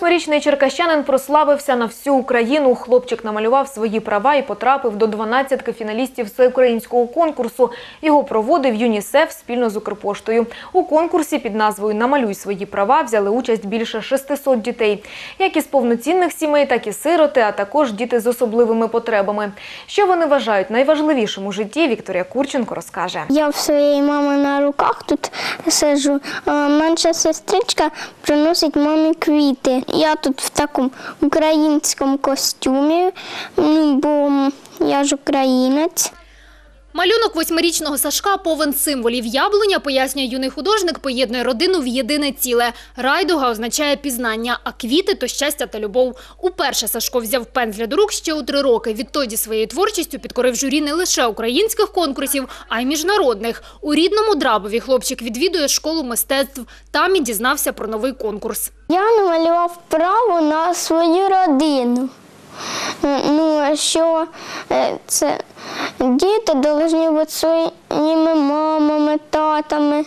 Восьмирічний черкащанин прославився на всю Україну. Хлопчик намалював свої права і потрапив до 12-ки фіналістів всеукраїнського конкурсу. Його проводив ЮНІСЕФ спільно з Укрпоштою. У конкурсі під назвою Намалюй свої права взяли участь більше 600 дітей, як із повноцінних сімей, так і сироти, а також діти з особливими потребами. Що вони вважають найважливішим у житті, Вікторія Курченко розкаже. Я в своєї мами на руках тут сиджу. а Менша сестричка приносить мамі квіти. Я тут в такому українському костюмі, ну, бо я ж українець. Малюнок восьмирічного Сашка повен символів. Яблуня, пояснює юний художник, поєднує родину в єдине ціле. Райдуга означає пізнання, а квіти – то щастя та любов. Уперше Сашко взяв пензля до рук ще у три роки. Відтоді своєю творчістю підкорив журі не лише українських конкурсів, а й міжнародних. У рідному Драбові хлопчик відвідує школу мистецтв. Там і дізнався про новий конкурс. Я намалював право на свою родину. Ну, що е, це діти повинні бути своїми мамами, татами,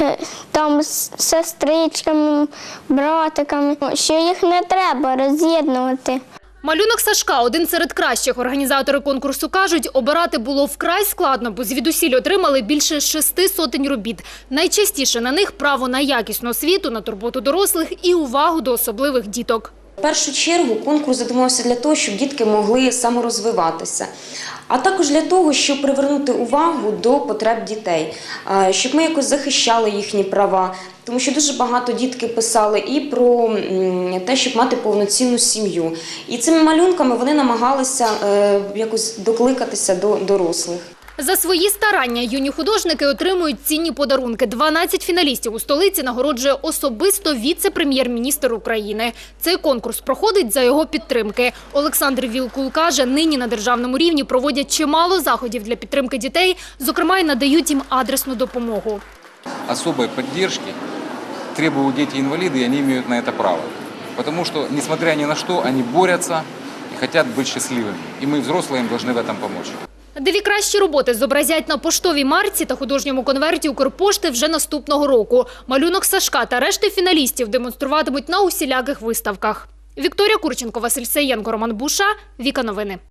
е, там сестричками, братиками, що їх не треба роз'єднувати. Малюнок Сашка – один серед кращих. Організатори конкурсу кажуть, обирати було вкрай складно, бо звідусіль отримали більше шести сотень робіт. Найчастіше на них право на якісну освіту, на турботу дорослих і увагу до особливих діток. В першу чергу конкурс задумався для того, щоб дітки могли саморозвиватися, а також для того, щоб привернути увагу до потреб дітей, щоб ми якось захищали їхні права. Тому що дуже багато дітки писали і про те, щоб мати повноцінну сім'ю. І цими малюнками вони намагалися е, якось докликатися до дорослих. За свої старання юні художники отримують цінні подарунки. 12 фіналістів у столиці нагороджує особисто віце-прем'єр-міністр України. Цей конкурс проходить за його підтримки. Олександр Вілкул каже, нині на державному рівні проводять чимало заходів для підтримки дітей, зокрема й надають їм адресну допомогу. особой поддержки требуют дети-инвалиды, и они имеют на это право. Потому что, несмотря ни на что, они борются и хотят быть счастливыми. И мы, взрослые, им должны в этом помочь. Дві кращі роботи зобразять на поштовій марці та художньому конверті Укрпошти вже наступного року. Малюнок Сашка та решти фіналістів демонструватимуть на усіляких виставках. Вікторія Курченко, Василь Сеєнко, Роман Буша. Віка Новини.